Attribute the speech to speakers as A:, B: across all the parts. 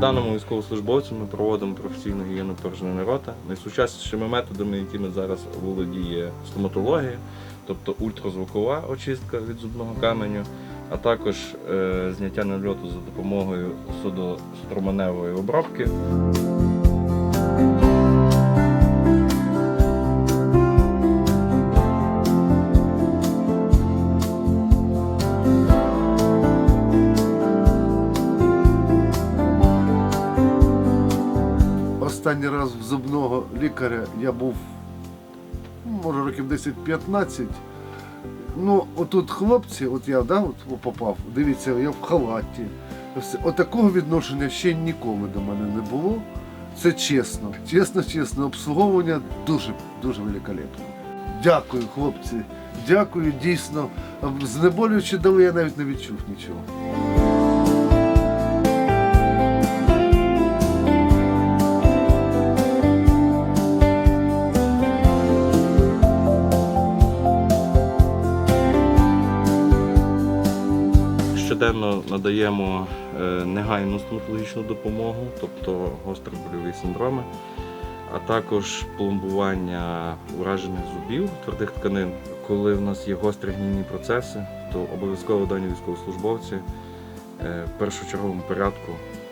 A: даному військовослужбовцю ми проводимо професійну гігієну порожнини рота. Найсучаснішими методами, якими зараз володіє стоматологія, тобто ультразвукова очистка від зубного каменю, а також е, зняття нальоту за допомогою судостроманевої обробки.
B: Останній раз в зубного лікаря я був, ну, може, років 10-15. Ну, отут хлопці, от я да, от попав, дивіться, я в халаті. Все. От такого відношення ще ніколи до мене не було. Це чесно. Чесно, чесно, обслуговування дуже, дуже великолепно. Дякую, хлопці. Дякую, дійсно. Знеболюючи дали, я навіть не відчув нічого.
A: Щоденно надаємо е, негайну стоматологічну допомогу, тобто гострі больові синдроми, а також пломбування уражених зубів, твердих тканин. Коли в нас є гострі гнійні процеси, то обов'язково дані військовослужбовці е, в першочерговому порядку е,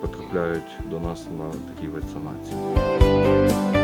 A: потрапляють до нас на такий вид санації.